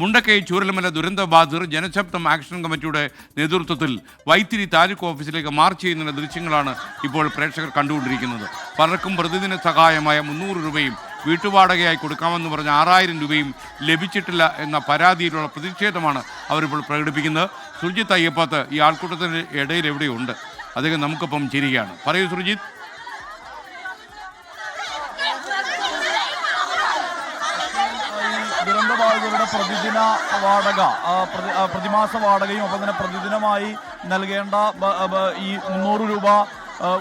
മുണ്ടക്കൈ ചൂരലമല ദുരന്ത ബാധിതർ ജനശബ്ദം ആക്ഷൻ കമ്മിറ്റിയുടെ നേതൃത്വത്തിൽ വൈത്തിരി താലൂക്ക് ഓഫീസിലേക്ക് മാർച്ച് ചെയ്യുന്ന ദൃശ്യങ്ങളാണ് ഇപ്പോൾ പ്രേക്ഷകർ കണ്ടുകൊണ്ടിരിക്കുന്നത്. പലർക്കും പ്രതിദിന സഹായമായ മുന്നൂറ് രൂപയും വീട്ടുവാടകയായി കൊടുക്കാമെന്ന് പറഞ്ഞ ആറായിരം രൂപയും ലഭിച്ചിട്ടില്ല എന്ന പരാതിയിലുള്ള പ്രതിഷേധമാണ് അവരിപ്പോൾ പ്രകടിപ്പിക്കുന്നത്. സുർജിത്ത് അയ്യപ്പത്ത് ഈ ആൾക്കൂട്ടത്തിന് ഇടയിൽ എവിടെയുണ്ട്? അദ്ദേഹം നമുക്കൊപ്പം ചിരിക്കുകയാണ് പറയൂ സുർജിത്ത്. ദുരന്തബാധിതരുടെ പ്രതിദിന വാടക പ്രതിമാസ വാടകയും ഒപ്പം തന്നെ പ്രതിദിനമായി നൽകേണ്ട ഈ മുന്നൂറ് രൂപ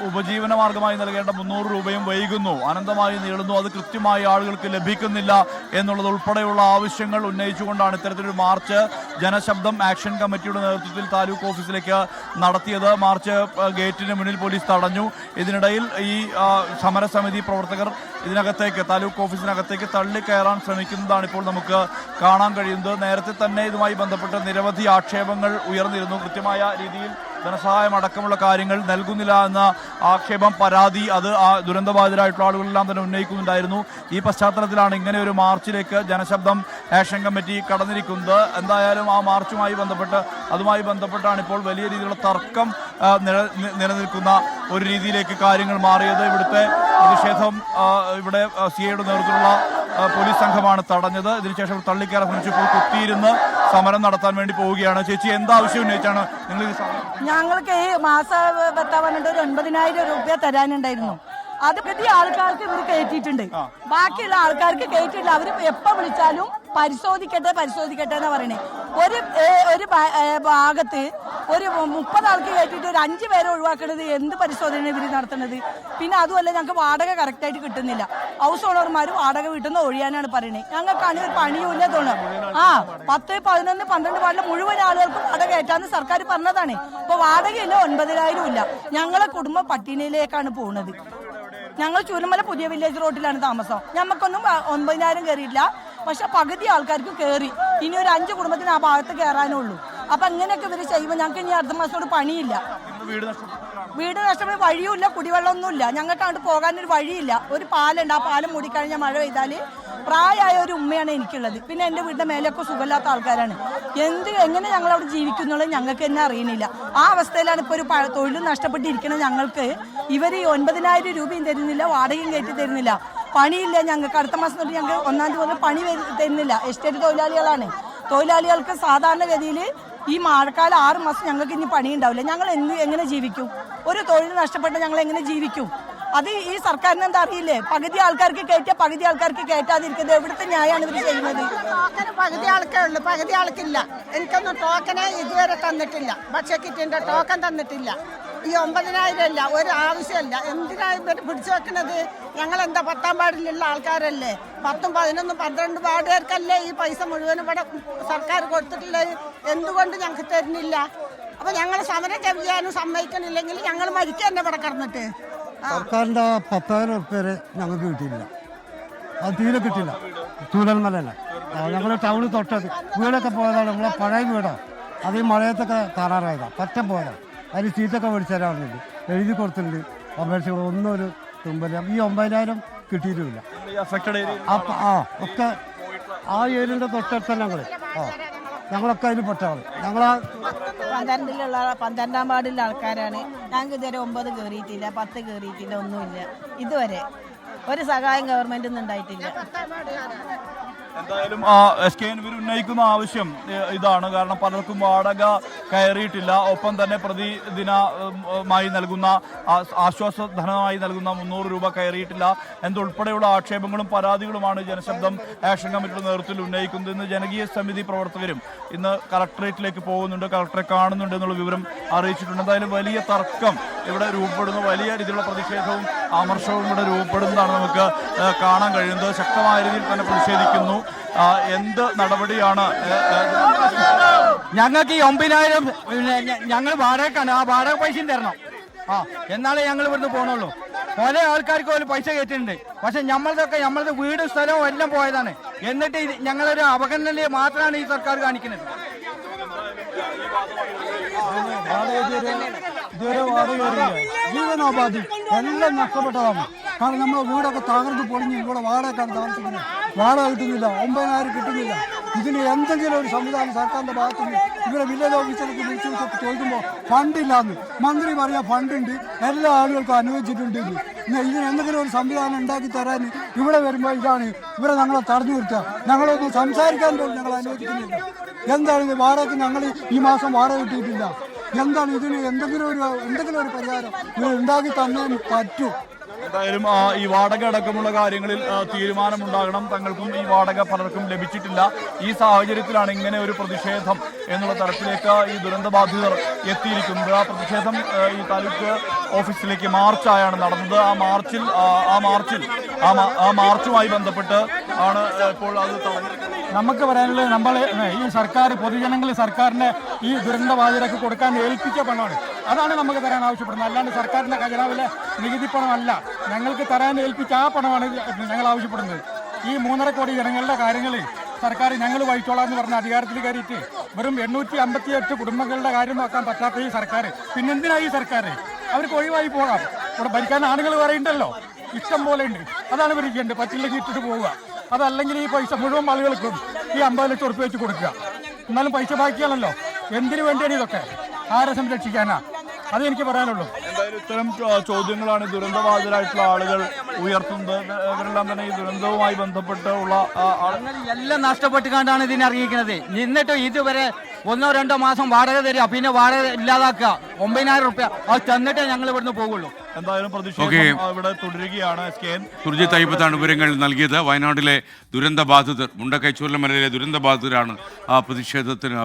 ഉപജീവന മാർഗമായി നൽകേണ്ട മുന്നൂറ് രൂപയും വൈകുന്നു. അനന്തമായി നീളുന്നു. അത് കൃത്യമായി ആളുകൾക്ക് ലഭിക്കുന്നില്ല എന്നുള്ളത് ഉൾപ്പെടെയുള്ള ആവശ്യങ്ങൾ ഉന്നയിച്ചുകൊണ്ടാണ് ഇത്തരത്തിലൊരു മാർച്ച് ജനശബ്ദം ആക്ഷൻ കമ്മിറ്റിയുടെ നേതൃത്വത്തിൽ താലൂക്ക് ഓഫീസിലേക്ക് നടത്തിയത്. മാർച്ച് ഗേറ്റിന് മുന്നിൽ പോലീസ് തടഞ്ഞു. ഇതിനിടയിൽ ഈ സമരസമിതി പ്രവർത്തകർ ഇതിനകത്തേക്ക് താലൂക്ക് ഓഫീസിനകത്തേക്ക് തള്ളിക്കയറാൻ ശ്രമിക്കുന്നതാണ് ഇപ്പോൾ നമുക്ക് കാണാൻ കഴിയുന്നത്. നേരത്തെ തന്നെ ഇതുമായി ബന്ധപ്പെട്ട് നിരവധി ആക്ഷേപങ്ങൾ ഉയർന്നിരുന്നു. കൃത്യമായ രീതിയിൽ ധനസഹായം അടക്കമുള്ള കാര്യങ്ങൾ നൽകുന്നില്ല എന്ന ആക്ഷേപം പരാതി അത് ആ ദുരന്തബാധിതരായിട്ടുള്ള ആളുകളെല്ലാം തന്നെ ഉന്നയിക്കുന്നുണ്ടായിരുന്നു. ഈ പശ്ചാത്തലത്തിലാണ് ഇങ്ങനെ ഒരു മാർച്ചിലേക്ക് ജനശബ്ദം ആക്ഷൻ കമ്മിറ്റി കടന്നിരിക്കുന്നത്. എന്തായാലും ആ മാർച്ചുമായി ബന്ധപ്പെട്ട് അതുമായി ബന്ധപ്പെട്ടാണ് ഇപ്പോൾ വലിയ രീതിയിലുള്ള തർക്കം നിലനിൽക്കുന്ന ഒരു രീതിയിലേക്ക് കാര്യങ്ങൾ മാറിയത്. ഇവിടുത്തെ പ്രതിഷേധം ഇവിടെ സി ഐയുടെ നേതൃത്വത്തിലുള്ള പോലീസ് സംഘമാണ് തടഞ്ഞത്. ഇതിനുശേഷം ശ്രമിച്ചു ഇപ്പോൾ കുത്തിയിരുന്ന് സമരം നടത്താൻ വേണ്ടി പോവുകയാണ്. ചേച്ചി എന്താവശ്യം ഉന്നയിച്ചാണ് നിങ്ങൾ ഞങ്ങൾക്ക് ഈ മാസം ഭത്ത പറഞ്ഞിട്ട് ഒരു എൺപതിനായിരം രൂപ തരാനുണ്ടായിരുന്നു. അത് പ്രതി ആൾക്കാർക്ക് ഇവർ കയറ്റിയിട്ടുണ്ട് ബാക്കിയുള്ള ആൾക്കാർക്ക് കയറ്റിയില്ല അവർ എപ്പോ വിളിച്ചാലും പരിശോധിക്കട്ടെ പരിശോധിക്കട്ടെ എന്ന് പറയണേ. ഒരു ഒരു ഭാഗത്ത് ഒരു മുപ്പത് ആൾക്ക് കയറ്റിയിട്ട് ഒരു അഞ്ച് പേരെ ഒഴിവാക്കുന്നത് എന്ത് പരിശോധന ഇവർ നടത്തുന്നത്? പിന്നെ അതുമല്ല ഞങ്ങൾക്ക് വാടക കറക്റ്റായിട്ട് കിട്ടുന്നില്ല. ഹൗസ് ഓണർമാർ വാടക വീട്ടിൽ നിന്ന് ഒഴിയാനാണ് പറയുന്നത് ഞങ്ങൾക്കാണെങ്കിൽ ഒരു പണിയുമില്ല ആ പത്ത് പതിനൊന്ന് പന്ത്രണ്ട് വാർഡിലെ മുഴുവൻ ആളുകൾക്കും വാടക കയറ്റാന്ന് സർക്കാർ പറഞ്ഞതാണ്. ഇപ്പൊ വാടകയില്ല ഒൻപതിനായിരം ഇല്ല. ഞങ്ങളെ കുടുംബ പട്ടിണിയിലേക്കാണ് പോകുന്നത് ഞങ്ങൾ ചുരുമല പുതിയ വില്ലേജ് റോഡിലാണ് താമസം. ഞമ്മക്കൊന്നും ഒൻപതിനായിരം കയറിയില്ല പക്ഷെ പകുതി ആൾക്കാർക്ക് കയറി ഇനി ഒരു അഞ്ച് കുടുംബത്തിന് ആ ഭാഗത്ത് കയറാനുള്ളൂ അപ്പൊ അങ്ങനെയൊക്കെ ഇവർ ചെയ്യുമ്പോൾ ഞങ്ങൾക്ക് ഇനി അടുത്ത മാസത്തോട് പണിയില്ല. വീട് വീട് നഷ്ടപ്പെട്ട് വഴിയുമില്ല കുടിവെള്ളമൊന്നുമില്ല. ഞങ്ങൾക്ക് അങ്ങോട്ട് പോകാനൊരു വഴിയില്ല. ഒരു പാലുണ്ട് ആ പാലം മൂടിക്കഴിഞ്ഞാൽ മഴ പെയ്താൽ പ്രായമായ ഒരു ഉമ്മയാണ് എനിക്കുള്ളത്. പിന്നെ എന്റെ വീടിന്റെ മേലൊക്കെ സുഖമില്ലാത്ത ആൾക്കാരാണ്. എന്ത് എങ്ങനെ ഞങ്ങൾ അവിടെ ജീവിക്കുന്നുള്ളത് ഞങ്ങൾക്ക് തന്നെ അറിയുന്നില്ല ആ അവസ്ഥയിലാണ് ഇപ്പോൾ ഒരു തൊഴിൽ നഷ്ടപ്പെട്ടിരിക്കുന്നത് ഞങ്ങൾക്ക് ഇവർ ഈ ഒൻപതിനായിരം രൂപയും തരുന്നില്ല വാടകയും കയറ്റി തരുന്നില്ല. പണിയില്ല ഞങ്ങൾക്ക്. അടുത്ത മാസം തൊട്ട് ഞങ്ങൾക്ക് ഒന്നാം തീയതി പണി തരുന്നില്ല. എസ്റ്റേറ്റ് തൊഴിലാളികളാണ്. തൊഴിലാളികൾക്ക് സാധാരണഗതിയിൽ ഈ മഴക്കാലം ആറ് മാസം ഞങ്ങൾക്ക് ഇനി പണി ഉണ്ടാവില്ല ഞങ്ങൾ എന്ത് എങ്ങനെ ജീവിക്കും? ഒരു തൊഴിൽ നഷ്ടപ്പെട്ട ഞങ്ങൾ എങ്ങനെ ജീവിക്കും? അത് ഈ സർക്കാരിന് എന്താ അറിയില്ലേ? പകുതി ആൾക്കാർക്ക് കയറ്റിയ പകുതി ആൾക്കാർക്ക് കയറ്റാതിരിക്കുന്നത് എവിടുത്തെ ന്യായമാണ് ഇവർ ചെയ്യുന്നത്? പകുതി ആൾക്കേ ഉള്ളൂ. പകുതി ആൾക്കില്ല. എനിക്കൊന്നും ടോക്കനെ ഇതുവരെ തന്നിട്ടില്ല. ഭക്ഷ്യക്കിറ്റിന്റെ ടോക്കൺ തന്നിട്ടില്ല. ഈ ഒമ്പതിനായിരം അല്ല ഒരു ആവശ്യമല്ല എന്തിനാ ഇവർ പിടിച്ചു വെക്കുന്നത്? ഞങ്ങൾ എന്താ പത്താം പാടിലുള്ള ആൾക്കാരല്ലേ? പത്തും പതിനൊന്നും പന്ത്രണ്ട് വാർഡുകാർക്കല്ലേ ഈ പൈസ മുഴുവൻ ഇവിടെ സർക്കാർ കൊടുത്തിട്ടുള്ളത്? എന്തുകൊണ്ട് ഞങ്ങൾക്ക് തരുന്നില്ല? അപ്പൊ ഞങ്ങൾ സമരം ചെയ്യാനും സമ്മതിക്കണില്ലെങ്കിൽ ഞങ്ങൾ മരിക്കുക തന്നെ ഇവിടെ കിടന്നിട്ട്? സർക്കാരിന്റെ പത്തായിരം ഉറുപ്പ്യ ഞങ്ങൾക്ക് കിട്ടിയില്ല അത് തീരെ കിട്ടില്ല ചൂരൽമലല്ല ഞങ്ങൾ ടൗണിൽ തൊട്ടത് വീടൊക്കെ പോയതാണ്. നമ്മളെ പഴയ വീടാണ് അത് ഈ മഴയത്തൊക്കെ കാണാറായതാണ് പറ്റ പോയതാണ് അതിന് സീറ്റൊക്കെ മേടിച്ചു തരാറുണ്ട് എഴുതി കൊടുത്തിട്ടുണ്ട്. അപേക്ഷകൾ ഒന്നും ഒരു തുമ്പല്ല. ഈ ഒമ്പതിനായിരം കിട്ടിയിട്ടുമില്ല. അപ്പം ആ ഒക്കെ ആ ഏരിയയുടെ തൊട്ടടുത്ത ഞങ്ങൾ ആ ഞങ്ങളൊക്കെ അതിൽ പെട്ടതാണ് ഞങ്ങളാ പന്ത്രണ്ടിലുള്ള പന്ത്രണ്ടാം വാർഡിലുള്ള ആൾക്കാരാണ്. ഞങ്ങൾക്ക് ഇതുവരെ ഒമ്പത് കയറിയിട്ടില്ല പത്ത് കയറിയിട്ടില്ല ഒന്നുമില്ല. ഇതുവരെ ഒരു സഹായം ഗവൺമെന്റ് നിന്ന് ഉണ്ടായിട്ടില്ല. എന്തായാലും ആ എസ് കെ ഇവർ ഉന്നയിക്കുന്ന ആവശ്യം ഇതാണ്. കാരണം പലർക്കും വാടക കയറിയിട്ടില്ല. ഒപ്പം തന്നെ പ്രതിദിനമായി നൽകുന്ന ആശ്വാസ ധനമായി നൽകുന്ന മുന്നൂറ് രൂപ കയറിയിട്ടില്ല. എന്തുൾപ്പെടെയുള്ള ആക്ഷേപങ്ങളും പരാതികളുമാണ് ജനശബ്ദം ആക്ഷൻ കമ്മിറ്റിയുടെ നേതൃത്വത്തിൽ ഉന്നയിക്കുന്നത്. ഇന്ന് ജനകീയ സമിതി പ്രവർത്തകരും ഇന്ന് കളക്ടറേറ്റിലേക്ക് പോകുന്നുണ്ട്. കളക്ടറെ കാണുന്നുണ്ട് എന്നുള്ള വിവരം അറിയിച്ചിട്ടുണ്ട്. എന്തായാലും വലിയ തർക്കം ഇവിടെ രൂപപ്പെടുന്നു. വലിയ രീതിയിലുള്ള പ്രതിഷേധവും അമർഷവും ഇവിടെ രൂപപ്പെടുന്നതാണ് നമുക്ക് കാണാൻ കഴിയുന്നത് ശക്തമായ രീതിയിൽ തന്നെ പ്രതിഷേധിക്കുന്നു എന്ത് നടപടിയാണ് ഞങ്ങൾക്ക് ഈ ഒമ്പതിനായിരം ഞങ്ങൾ വാടകക്കാണ് ആ വാടക പൈസയും തരണം ആ എന്നാലേ ഞങ്ങൾ ഇവിടുന്ന് പോകണുള്ളൂ പല ആൾക്കാർക്ക് പോലും പൈസ കയറ്റിട്ടുണ്ട് പക്ഷെ നമ്മളതൊക്കെ നമ്മളത് വീടും സ്ഥലവും എല്ലാം പോയതാണ് എന്നിട്ട് ഞങ്ങളൊരു അവഗണന മാത്രമാണ് ഈ സർക്കാർ കാണിക്കുന്നത് വാടക ജീവനോപാധി. എല്ലാം നഷ്ടപ്പെട്ടതാണ്. കാരണം നമ്മളെ വീടൊക്കെ തകർന്ന് പൊളിഞ്ഞ് ഇവിടെ വാടകക്കാർ താമസിക്കുന്നത്. വാടക കിട്ടുന്നില്ല. ഒമ്പതിനായിരം കിട്ടുന്നില്ല. ഇതിന് എന്തെങ്കിലും ഒരു സംവിധാനം സർക്കാരിന്റെ ഭാഗത്തുനിന്ന് ഇവിടെ വില്ലേജ് ഓഫീസർക്ക് വിളിച്ചു ചോദിക്കുമ്പോൾ ഫണ്ടില്ലാന്ന്. മന്ത്രി പറയാ ഫണ്ടുണ്ട്. എല്ലാ ആളുകൾക്കും അനുവദിച്ചിട്ടുണ്ട് ഇതിന് എന്തെങ്കിലും ഒരു സംവിധാനം ഉണ്ടാക്കി തരാൻ ഇവിടെ വരുമ്പോൾ ഇതാണ്. ഇവിടെ ഞങ്ങളെ തടഞ്ഞു നിർത്തുക. ഞങ്ങളൊന്ന് സംസാരിക്കാൻ പോലും ഞങ്ങൾ അനുവദിക്കുന്നില്ല. എന്താണ് വാടകയ്ക്ക് ഞങ്ങൾ ഈ മാസം വാടക കിട്ടിയിട്ടില്ല. എന്താണ് ഇതിന് എന്തെങ്കിലും ഒരു എന്തെങ്കിലും ഒരു പരിഹാരം ഇത് ഉണ്ടാക്കി തന്നേ പറ്റൂ. എന്തായാലും ഈ വാടക അടക്കമുള്ള കാര്യങ്ങളിൽ തീരുമാനമുണ്ടാകണം. തങ്ങൾക്കും ഈ വാടക പലർക്കും ലഭിച്ചിട്ടില്ല. ഈ സാഹചര്യത്തിലാണ് ഇങ്ങനെ ഒരു പ്രതിഷേധം എന്നുള്ള തരത്തിലേക്ക് ഈ ദുരന്തബാധിതർ എത്തിയിരിക്കുന്നത്. ആ പ്രതിഷേധം ഈ താലൂക്ക് ഓഫീസിലേക്ക് മാർച്ചായാണ് നടന്നത്. ആ മാർച്ചിൽ ആ, മാർച്ചിൽ ആ മാർച്ചുമായി ബന്ധപ്പെട്ട് ആണ് ഇപ്പോൾ അത് തടഞ്ഞു നമുക്ക് പറയാനുള്ളത് നമ്മൾ ഈ സർക്കാർ പൊതുജനങ്ങൾ സർക്കാരിനെ ഈ ദുരന്തബാധിതർക്ക് കൊടുക്കാൻ ഏൽപ്പിച്ച പണമാണ്. അതാണ് നമുക്ക് തരാൻ ആവശ്യപ്പെടുന്നത്. അല്ലാണ്ട് സർക്കാരിന്റെ ഖജനാവിലെ നികുതി പണമല്ല. ഞങ്ങൾക്ക് തരാൻ ഏൽപ്പിച്ച ആ പണമാണ് ഞങ്ങൾ ആവശ്യപ്പെടുന്നത്. ഈ മൂന്നര കോടി ജനങ്ങളുടെ കാര്യങ്ങൾ സർക്കാർ ഞങ്ങൾ വഹിച്ചോളാം എന്ന് പറഞ്ഞ അധികാരത്തിൽ കയറിയിട്ട് വെറും എണ്ണൂറ്റി അമ്പത്തി എട്ട് കുടുംബങ്ങളുടെ കാര്യം നോക്കാൻ പറ്റാത്ത ഈ സർക്കാർ പിന്നെന്തിനാ ഈ സർക്കാർ അവർക്ക് ഒഴിവായി പോകാം. ഇവിടെ ഭരിക്കാൻ ആളുകൾ പറയുന്നുണ്ടല്ലോ ഇഷ്ടം പോലെ ഉണ്ട്. അതാണ് ഭരിക്കേണ്ടത് പറ്റില്ലെങ്കിൽ ഇട്ടിട്ട് പോവുക. അതല്ലെങ്കിൽ ഈ പൈസ മുഴുവൻ ആളുകൾക്കും ഈ അമ്പത് ലക്ഷം ഉറപ്പ് വെച്ച് കൊടുക്കുക. എന്നാലും പൈസ ബാക്കിയാണല്ലോ. എന്തിനു വേണ്ടിയാണ് ഇതൊക്കെ? ആരെ സംരക്ഷിക്കാനാ? അത് എനിക്ക് പറയാനുള്ളൂ. എന്തായാലും ഇത്തരം ചോദ്യങ്ങളാണ് ദുരന്തബാധിതരായിട്ടുള്ള ആളുകൾ ഉയർത്തുന്നത്. ഇവരെല്ലാം തന്നെ ഈ ദുരന്തവുമായി ബന്ധപ്പെട്ട് ഉള്ള എല്ലാം നഷ്ടപ്പെട്ട് കണ്ടാണ് ഇതിനെ അറിയിക്കുന്നത്. നിന്നിട്ട് ഇതുവരെ ഒന്നോ രണ്ടോ മാസം വാടക തരിക. പിന്നെ വാടക ഇല്ലാതാക്കുക. ഒമ്പതിനായിരം റുപ്യ അത് തന്നിട്ടേ ഞങ്ങൾ ഇവിടുന്ന് പോകുള്ളൂ. എന്തായാലും. പ്രതിഷേധം ഇവിടെ തുടരുകയാണ് കെ അയ്യപ്പത്താണ് വിവരങ്ങൾ നൽകിയത് വയനാട്ടിലെ ദുരന്ത ബാധിതർ മുണ്ടക്കൈച്ചൂരിലെ മലയിലെ ദുരന്ത ബാധിതരാണ് ആ പ്രതിഷേധത്തിന്